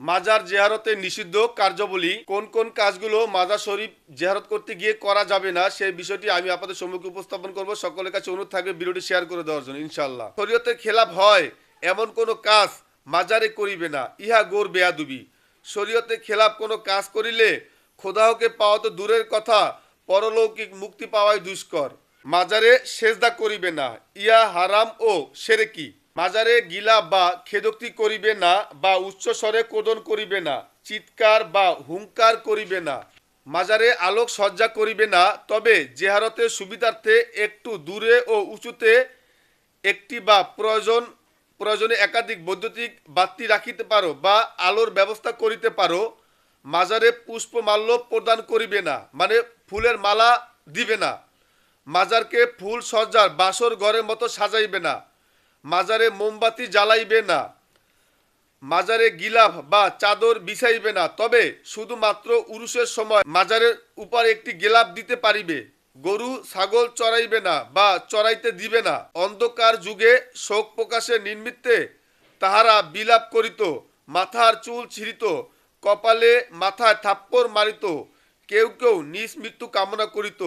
মাজার জেহারতে নিষিদ্ধ কার্যাবলী। কোন কোন কাজগুলো মাজার শরীফ জেহারত করতে গিয়ে করা যাবে না সেই বিষয়টি আমি আপনাদের সম্মুখে উপস্থাপন করব। সকলের কাছে অনুরোধ থাকবে ভিডিওটি শেয়ার করে দেওয়ার জন্য ইনশাল্লাহ শরীয়তের খেলাফ হয় এমন কোনো কাজ মাজারে করিবে না, ইহা গোর বেয়াদুবি। শরীয়তে খেলাফ কোনো কাজ করিলে খোদাহকে পাওয়া তো দূরের কথা, পরলৌকিক মুক্তি পাওয়াই দুষ্কর। মাজারে সেজদা করিবে না ইয়া হারাম ও সেরেকি। মাজারে গিলা বা খেদোক্তি করিবে না বা উচ্চ স্বরে কোদন করিবে না, চিৎকার বা হুঙ্কার করিবে না। মাজারে আলোক সজ্জা করিবে না, তবে জেহারতের সুবিধার্থে একটু দূরে ও উঁচুতে একটি বা প্রয়োজন, প্রয়োজনে একাধিক বৈদ্যুতিক বাতি রাখিতে পারো বা আলোর ব্যবস্থা করিতে পারো। মাজারে পুষ্পমাল্য প্রদান করিবে না মানে ফুলের মালা দিবে না। মাজারকে ফুল সজ্জার বাসর ঘরের মতো সাজাইবে না। মাজারে মোমবাতি জ্বালাইবে না, মাজারে গিলাফ বা চাদর বিছাইবে না, তবে শুধুমাত্র উরুষের সময় মাজারের উপর একটি গেলাপ দিতে পারিবে, গরু, ছাগল চড়াইবে না বা চড়াইতে দিবে না। অন্ধকার যুগে শোক প্রকাশের নিমিত্তে তাহারা বিলাপ করিত, মাথার চুল ছিঁড়িত, কপালে মাথায় থাপ্পড় মারিত, কেউ কেউ নিজ মৃত্যু কামনা করিত,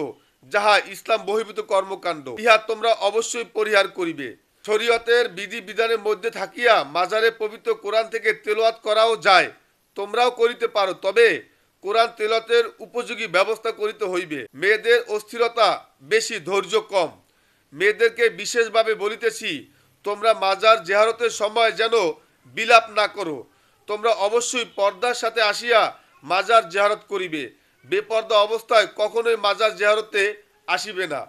যাহা ইসলাম বহির্ভূত কর্মকাণ্ড। ইহা তোমরা অবশ্যই পরিহার করিবে। শরীয়তের বিধি বিধানের মধ্যে থাকিয়া মাজারে পবিত্র কোরআন থেকে তেলোয়াত করাও যায়। তোমরাও করিতে পারো, তবে কোরআন তেলতের উপযোগী ব্যবস্থা করিতে হইবে। মেয়েদের অস্থিরতা বেশি, ধৈর্য কম। মেয়েদেরকে বিশেষভাবে বলিতেছি, তোমরা মাজার জেহারতের সময় যেন বিলাপ না করো। তোমরা অবশ্যই পর্দার সাথে আসিয়া মাজার জেহারত করিবে। বেপর্দা অবস্থায় কখনোই মাজার জেহারতে আসিবে না।